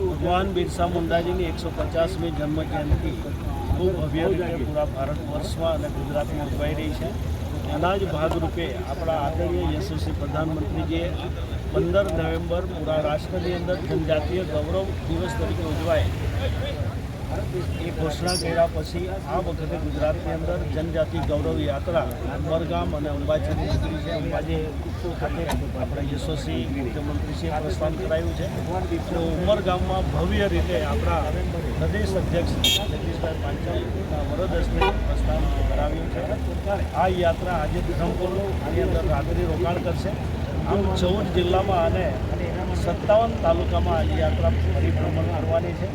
ભગવાન બિરસા મુંડાજીની એકસો પચાસમી જન્મ જયંતિ ખૂબ ભવ્ય રીતે પૂરા ભારત વર્ષમાં અને ગુજરાતમાં ઉજવાઈ રહી છે. એના જ ભાગરૂપે આપણા આદરણીય યશસ્વી પ્રધાનમંત્રીજીએ પંદર નવેમ્બર પૂરા રાષ્ટ્રની અંદર જનજાતીય ગૌરવ દિવસ તરીકે ઉજવાય. એ ઘોષણા કર્યા પછી આ વખતે ગુજરાતની અંદર જનજાતિ ગૌરવ યાત્રા, ઉમરગામ અને અંબાજી નીકળી છે, અંબાજી ખાતે આપણે યશસ્વી મુખ્યમંત્રીશ્રીએ પ્રસ્થાન કરાયું છે. અને ઉમરગામમાં ભવ્ય રીતે આપણા પ્રદેશ અધ્યક્ષ જગદીશભાઈ પાંચાલના વરદ પ્રસ્થાન કરાવ્યું છે. આ યાત્રા આજે ધરમપુર આની અંદર રાત્રિ રોકાણ કરશે. આમ ચૌદ જિલ્લામાં અને સત્તાવન તાલુકામાં આ યાત્રા પરિભ્રમણ કરવાની છે.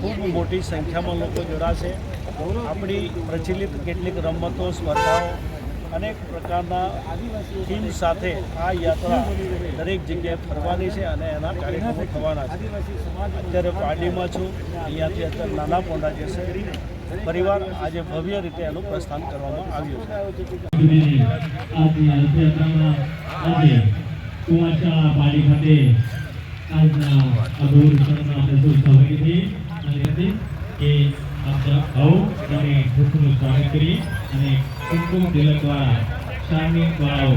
ખૂબ મોટી સંખ્યામાં લોકો જોડાશે. આપણી પ્રચલિત કેટલીક રમતો, સ્પર્ધાઓ અનેક પ્રકારના થીમ સાથે આ યાત્રા દરેક જગ્યાએ ફરવાની છે અને એના કાર્યક્રમો થવાના છે. અત્યારે પારડીમાં છું. અહીંયાથી અત્યારે નાના પોંડા જશે પરિવાર આજે ભવ્ય રીતે એનું પ્રસ્થાન કરવામાં આવ્યું છે. કુવાસા પાડી ખાતે આજના અઘોર ઉત્સવમાં આપણે સૌ સહભાગી થઈએ અને હતી કે આપ આવો અને ખુશનું સ્વાગત કરી અને કુમકુમ તિલક દ્વારા સામી વાળાઓ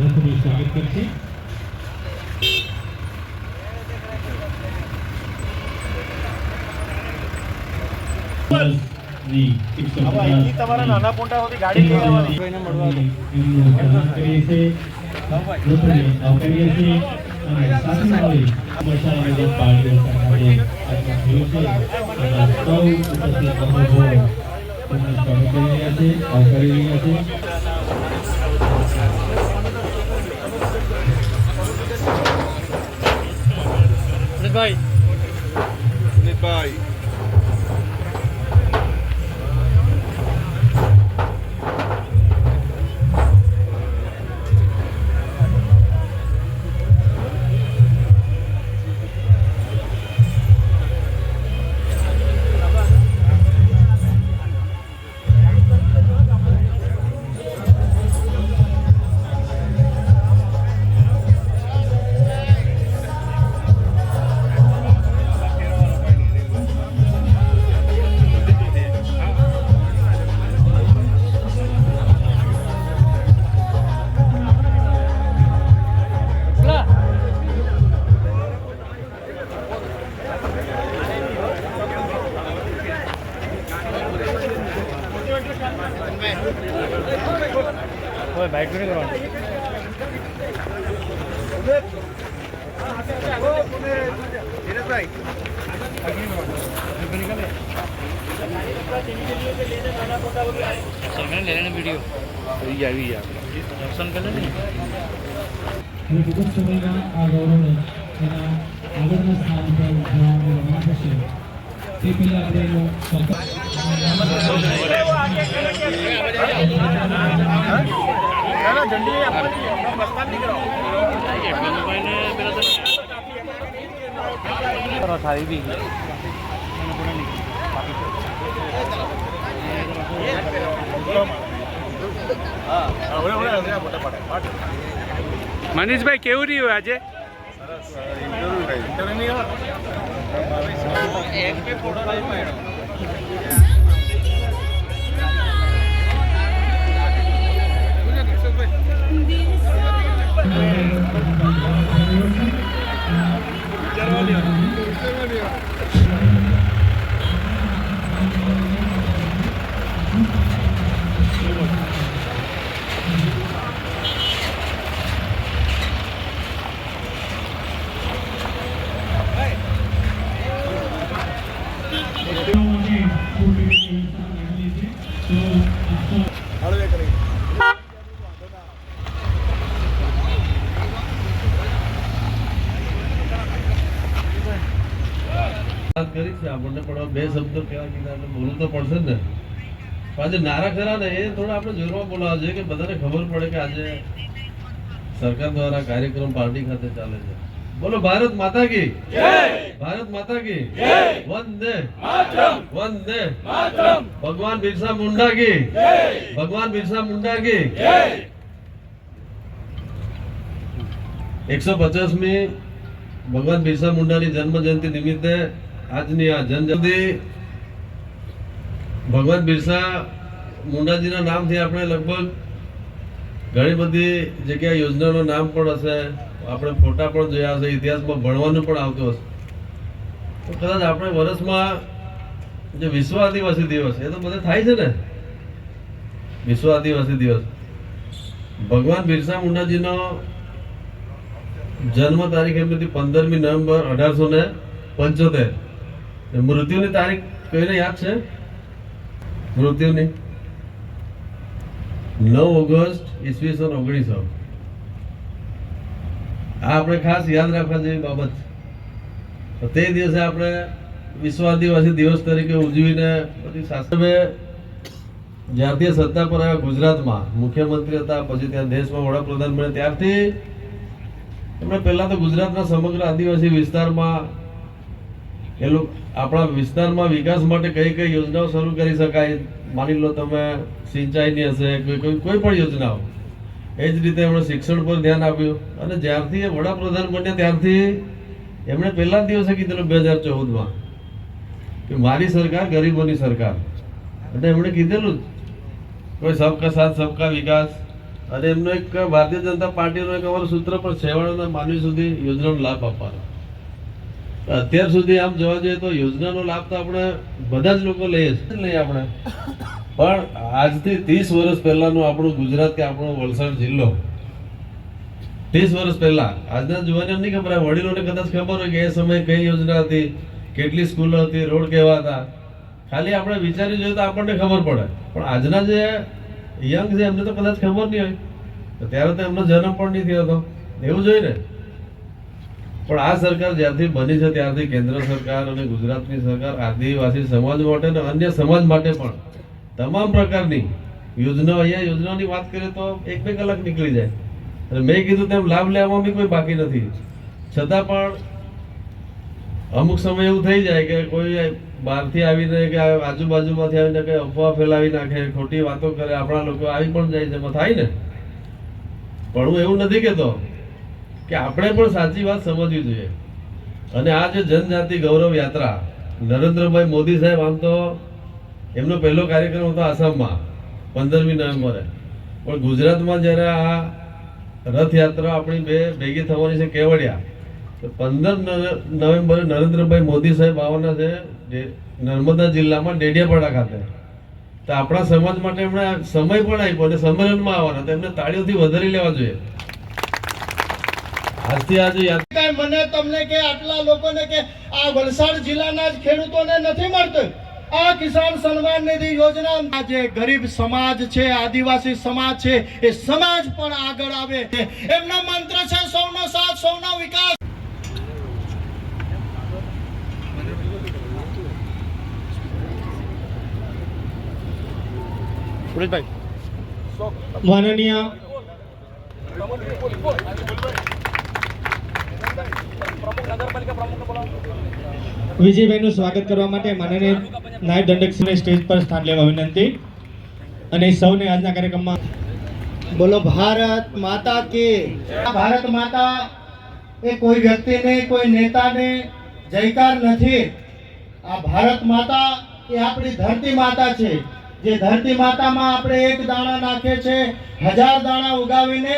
રથનું સ્વાગત કરશે. તમારા નાના સુધી ગાડી લઈ આવવાની સન્માન કરીએ છીએ લોકોને અને સાથે મળી મસાલાની પાર્ટીઓ સાથે આજનો છે એમાં સૌ ઉપસ્થિત મહાનુભાવો તેમનું સ્વાગત કરી રહ્યા છે આવકારી રહ્યા છે હવે હવે ટૂંક જ સમયમાં આ ગૌરવને એના આગળના સ્થાન પર ઉઠાવવાનું રમણ થશે તે પહેલા આપણે એનો મનીષભાઈ કેવું રહ્યું આજે Gel var ya. Gel var ya. કરી છે આપણને પણ બે શબ્દો કહેવા કીધા એટલે બોલવું તો પડશે ને. આજે નારા ખરા ને એ થોડા આપણે જોરમાં બોલાવવા જોઈએ કે બધાને ખબર પડે કે આજે સરકાર દ્વારા કાર્યક્રમ પાર્ટી ખાતે ચાલે છે. બોલો ભારત માતા કી. ભારત માતા કી. વંદે. વંદે. ભગવાન બિરસા મુંડા કી. ભગવાન બિરસા મુંડા કી. એકસો પચાસમી ભગવાન બિરસા મુંડાની જન્મ જયંતિ નિમિત્તે આજની આ જનજયંતિ ભગવાન બિરસા મુંડાજીના નામથી આપણે લગભગ ઘણી બધી જગ્યાએ યોજનાનું નામ પણ હશે. આપણે ફોટા પણ જોયા હશે, ઇતિહાસમાં ભણવાનું પણ આવતું હશે. તો કદાચ આપણે વર્ષમાં જે વિશ્વ આદિવાસી દિવસ, એ તો બધે થાય છે ને? વિશ્વ આદિવાસી દિવસ. ભગવાન બિરસા મુંડાજીનો જન્મ તારીખ એમની પંદરમી નવેમ્બર અઢારસો ને પંચોતેર. મૃત્યુની તારીખ કોઈને યાદ છે? મૃત્યુની? નવ ઓગસ્ટ ઈસવીસન ઓગણીસો. આ આપણે ખાસ યાદ રાખવા જેવી બાબત તે દિવસે આપણે વિશ્વ આદિવાસી દિવસ તરીકે ઉજવીને પછી શાસ્ત્રએ જ્યારથી સત્તા પર આવ્યા ગુજરાતમાં, મુખ્યમંત્રી હતા, પછી ત્યાં દેશમાં વડાપ્રધાન બન્યા. ત્યારથી એમણે પહેલા તો ગુજરાતના સમગ્ર આદિવાસી વિસ્તારમાં એ આપણા વિસ્તારમાં વિકાસ માટે કઈ કઈ યોજનાઓ શરૂ કરી શકાય? માની લો તમે સિંચાઈની હશે, કોઈ કોઈ કોઈ પણ યોજનાઓ. એ જ રીતે એમણે શિક્ષણ પર ધ્યાન આપ્યું. અને જ્યારથી એ વડાપ્રધાન બન્યા ત્યારથી એમણે પહેલા દિવસે કીધેલું બે હજાર ચૌદમાં કે મારી સરકાર ગરીબોની સરકાર. અને એમણે કીધેલું જ. કોઈ સબકા સાથ, સબકા વિકાસ. અને એમનો એક ભારતીય જનતા પાર્ટીનો એક અમારું સૂત્ર પણ છેવાડાના માનવી સુધી યોજનાનો લાભ આપવાનો. અત્યાર સુધી આમ જોવા જઈએ તો યોજનાનો લાભ તો આપણે બધા જ લોકો લઈએ છીએ લઈએ આપણે. પણ આજથી ત્રીસ વર્ષ પહેલાનું આપણું ગુજરાત કે આપણો વલસાડ જિલ્લો. ત્રીસ વર્ષ પહેલા. આજના જુવાનીઓને નહીં ખબર વડીલોને કદાચ ખબર હોય કે એ સમયે કઈ યોજના હતી, કેટલી સ્કૂલો હતી, રોડ કેવા હતા. ખાલી આપણે વિચારી જોઈએ તો આપણને ખબર પડે. પણ આજના જે યંગ છે એમને તો કદાચ ખબર નહીં હોય. ત્યારે તો એમનો જન્મ પણ નહીં થયો હતો એવું જોઈએ ને. પણ આ સરકાર જ્યારથી બની છે ત્યારથી કેન્દ્ર સરકાર અને ગુજરાતની સરકાર આદિવાસી સમાજ માટે અને અન્ય સમાજ માટે પણ તમામ પ્રકારની યોજનાઓ અહીંયા યોજનાની વાત કરીએ તો એક બે કલાક નીકળી જાય. અને મેં કીધું તેમ લાભ લેવામાં બી કોઈ બાકી નથી. છતાં પણ અમુક સમય એવું થઈ જાય કે કોઈ બહારથી આવીને કે આજુબાજુમાંથી આવીને કઈ અફવા ફેલાવી નાખે, ખોટી વાતો કરે, આપણા લોકો આવી પણ જાય છે થાય ને? પણ હું એવું નથી કહેતો કે આપણે પણ સાચી વાત સમજવી જોઈએ. અને આ જે જનજાતિ ગૌરવ યાત્રા, નરેન્દ્રભાઈ મોદી સાહેબ આમ તો એમનો પહેલો કાર્યક્રમ હતો આસામમાં, પંદરમી નવેમ્બરે. પણ ગુજરાતમાં જ્યારે આ રથયાત્રા આપણી બે ભેગી થવાની છે કેવડિયા, તો પંદર નવેમ્બરે નરેન્દ્રભાઈ મોદી સાહેબ આવવાના છે નર્મદા જિલ્લામાં ડેડિયાપાડા ખાતે. તો આપણા સમાજ માટે એમણે સમય પણ આપ્યો અને સંમેલનમાં આવવાના, તો એમને તાળીઓથી વધારી લેવા જોઈએ. આજથી આજે મને તમને કે આટલા લોકોને કે આ વલસાડ જિલ્લાના જ ખેડૂતોને નથી મળતું? આ કિસાન સન્માન નિધિ યોજના જે ગરીબ સમાજ છે આદિવાસી સમાજ છે એ સમાજ પણ આગળ આવે. એમનો મંત્ર છે સૌનો સાથ સૌનો વિકાસ. માનનીય વિજયભાઈનું સ્વાગત કરવા માટે માનનીય નાયબ દંડકશ્રીને સ્ટેજ પર સ્થાન લેવા વિનંતી અને સૌને આજના કાર્યક્રમમાં બોલો ભારત માતા કે ભારત માતા એ કોઈ વ્યક્તિને કોઈ નેતાને જયકાર નથી. આ ભારત માતા એ આપણી ધરતી માતા છે. જે ધરતી માતામાં આપણે એક દાણા નાખે છે હજાર દાણા ઉગાવીને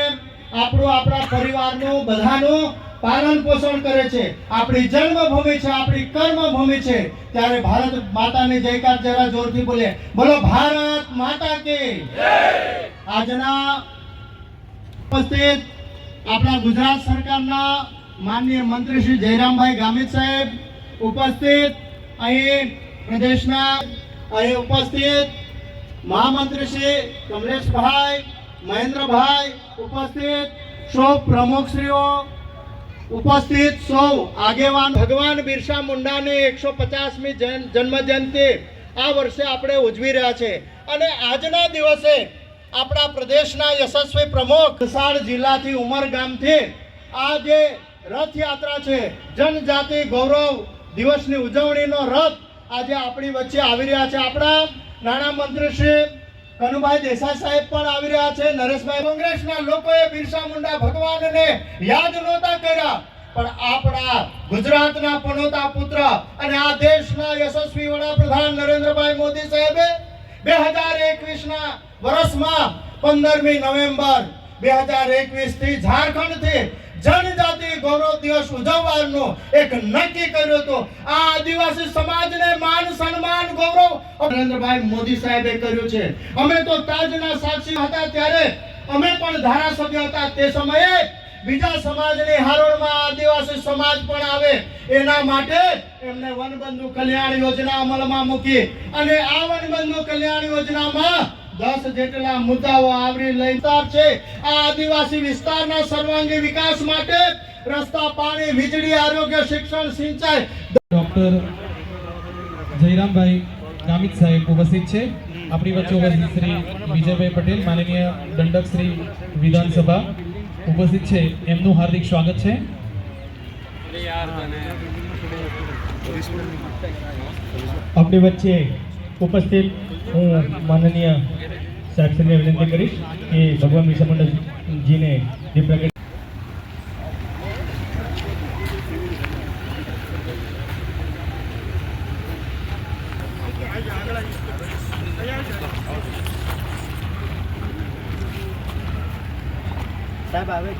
આપણું આપણા પરિવારનું બધાનું પાલન પોષણ કરે છે. આપણી જન્મભૂમિ છે, આપણી કર્મભૂમિ છે. ત્યારે ભારત માતાની જયકાર જરા જોરથી બોલે. બોલો, ભારત માતા કે આજના ઉપસ્થિત આપણા ગુજરાત સરકારના માનનીય મંત્રી શ્રી જયરામભાઈ ગામિત સાહેબ ઉપસ્થિત. અહીં પ્રદેશના અહીં ઉપસ્થિત મહામંત્રી શ્રી કમલેશભાઈ, મહેન્દ્રભાઈ ઉપસ્થિત. સૌ પ્રમુખશ્રીઓ ઉપસ્થિત સૌ આગેવાન ભગવાન બિરસા મુંડાની એકસો પચાસમી જન્મ જયંતિ આ વર્ષે આપણે ઉજવી રહ્યા છે. અને આજના દિવસે આપણા પ્રદેશના યશસ્વી પ્રમુખ વલસાડ જિલ્લાથી ઉમરગામથી આ જે રથયાત્રા છે, જનજાતિ ગૌરવ દિવસની ઉજવણીનો રથ આજે આપણી વચ્ચે આવી રહ્યા છે. આપણા નાણામંત્રી શ્રી કનુભાઈ દેસાઈ સાહેબ પણ આવી રહ્યા છે, નરેશભાઈ. કોંગ્રેસના લોકોએ બિરસા મુંડા ભગવાનને યાદ નહોતા કર્યા. પણ આપણા ગુજરાતના પનોતા પુત્ર અને આ દેશના યશસ્વી વડાપ્રધાન નરેન્દ્રભાઈ મોદી સાહેબે બે હજાર એકવીસના વર્ષમાં પંદરમી નવેમ્બર બે હજાર એકવીસથી ઝારખંડથી જનજાતિ ગૌરવ દિવસ ઉજવવાનો એક નક્કી કર્યો હતો. આ આદિવાસી સમાજને માન સન્માન ગૌરવ નરેન્દ્રભાઈ મોદી સાહેબે કર્યું છે. અમે તો તાજના સાક્ષી હતા ત્યારે અમે પણ ધારાસભ્ય હતા તે સમયે બીજા સમાજની હારોળમાં આદિવાસી સમાજ પણ આવે એના માટે એમને વનબંધુ કલ્યાણ યોજના અમલમાં મૂકી અને આ વનબંધુ કલ્યાણ યોજનામાં દસ જેટલા મુદ્દાઓ આવરી લઈતા છે. આ આદિવાસી વિસ્તારના સર્વાંગી વિકાસ માટે રસ્તા પાણી, વીજળી, આરોગ્ય, શિક્ષણ, સિંચાઈ. ડોક્ટર જયરામભાઈ ગામિત સાહેબ ઉપસ્થિત છે. આપણી વચ્ચે ઉપસ્થિત શ્રી વિજયભાઈ પટેલ, માનનીય દંડક શ્રી વિધાનસભા ઉપસ્થિત છે. એમનું હાર્દિક સ્વાગત છે. આપણી વચ્ચે ઉપસ્થિત હું માનનીય સાહેબશ્રીને વિનંતી કરીશ કે ભગવાન વિશ્વ મંડળજીને જે પ્રગટ સાહેબ આવે.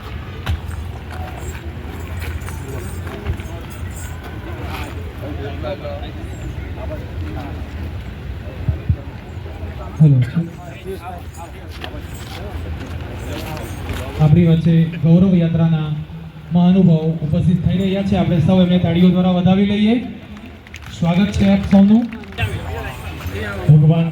આપણી વચ્ચે ગૌરવ યાત્રાના મહાનુભાવ ઉપસ્થિત થઈ રહ્યા છે. આપણે સૌ એમને તાળીઓ દ્વારા વધાવી લઈએ. સ્વાગત છે આપ સૌનું. ભગવાન